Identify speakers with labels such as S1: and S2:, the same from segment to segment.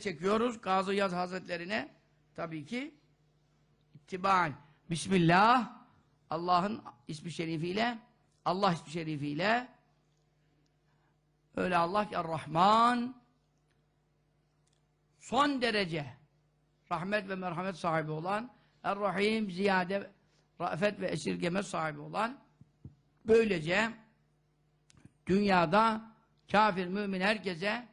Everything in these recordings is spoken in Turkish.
S1: çekiyoruz Gazı Yaz Hazretlerine. Tabii ki ittibaen. Bismillah. Allah'ın ismi şerifiyle Allah ismi şerifiyle. Öyle Allah ki Er-Rahman. Son derece rahmet ve merhamet sahibi olan Er-Rahim ziyade rafet ve esirgeme sahibi olan böylece dünyada kafir mümin herkese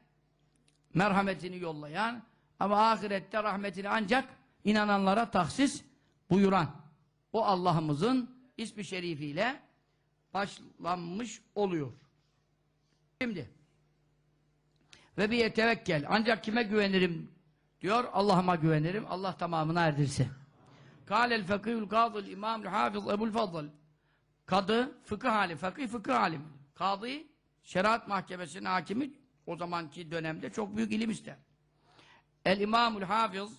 S1: merhametini yollayan ama ahirette rahmetini ancak inananlara tahsis buyuran o Allah'ımızın ismi şerifiyle başlanmış oluyor. Şimdi ve bir tevekkel ancak kime güvenirim diyor Allah'ıma güvenirim Allah tamamına erdirsin. Kâlel fekîhül kâdıl imamül hafız ebul fadl kadı fıkıh hali fakih fıkıh alim kadı şeriat mahkemesinin hakimi o zamanki dönemde çok büyük ilim ister. El imamul hafız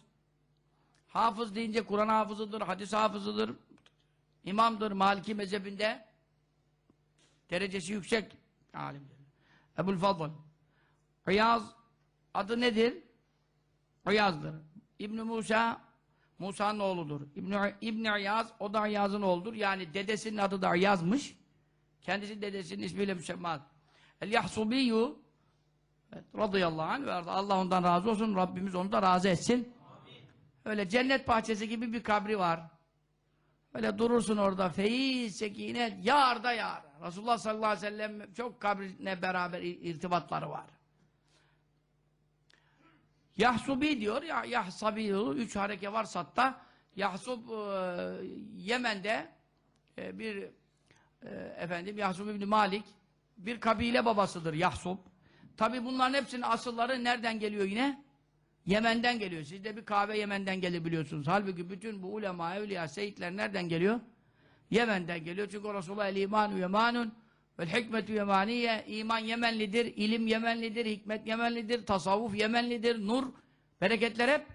S1: hafız deyince Kur'an hafızıdır, hadis hafızıdır, imamdır Maliki mezhebinde derecesi yüksek alimdir. Ebul Fadıl İyaz adı nedir? İyaz'dır. İbn Musa Musa'nın oğludur. İbn İbn İyaz o da İyaz'ın oğludur. Yani dedesinin adı da İyaz'mış. Kendisi dedesinin ismiyle müsemmat. El Yahsubiyyu evet, radıyallahu anh ve Allah ondan razı olsun. Rabbimiz onu da razı etsin. Öyle cennet bahçesi gibi bir kabri var. Öyle durursun orada feyiz, sekine, yağar da yağar. Resulullah sallallahu aleyhi ve sellem çok kabrine beraber irtibatları var. Yahsubi diyor ya Yahsabi üç hareke var satta. Yahsub e, Yemen'de e, bir e, efendim Yahsub İbni Malik bir kabile babasıdır Yahsub. Tabi bunların hepsinin asılları nereden geliyor yine? Yemen'den geliyor. Sizde bir kahve Yemen'den gelir biliyorsunuz. Halbuki bütün bu ulema, evliya, seyitler nereden geliyor? Yemen'den geliyor. Çünkü Resulullah el imanu yemanun vel hikmetu yemaniye. İman Yemenlidir, ilim Yemenlidir, hikmet Yemenlidir, tasavvuf Yemenlidir, nur, bereketler hep.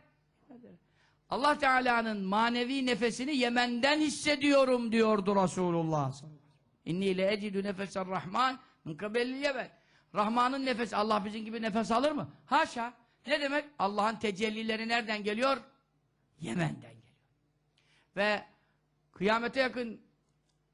S1: Allah Teala'nın manevi nefesini Yemen'den hissediyorum diyordu Resulullah. İnni le ecidü nefeser rahman min kabelli Yemen. Rahman'ın nefesi, Allah bizim gibi nefes alır mı? Haşa. Ne demek? Allah'ın tecellileri nereden geliyor? Yemen'den geliyor. Ve kıyamete yakın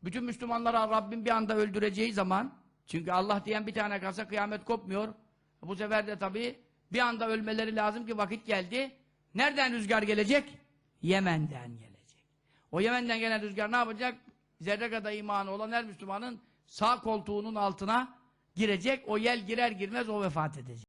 S1: bütün Müslümanlara Rabbim bir anda öldüreceği zaman çünkü Allah diyen bir tane kalsa kıyamet kopmuyor. Bu sefer de tabii bir anda ölmeleri lazım ki vakit geldi. Nereden rüzgar gelecek? Yemen'den gelecek. O Yemen'den gelen rüzgar ne yapacak? Zerre kadar imanı olan her Müslümanın sağ koltuğunun altına girecek. O yel girer girmez o vefat edecek.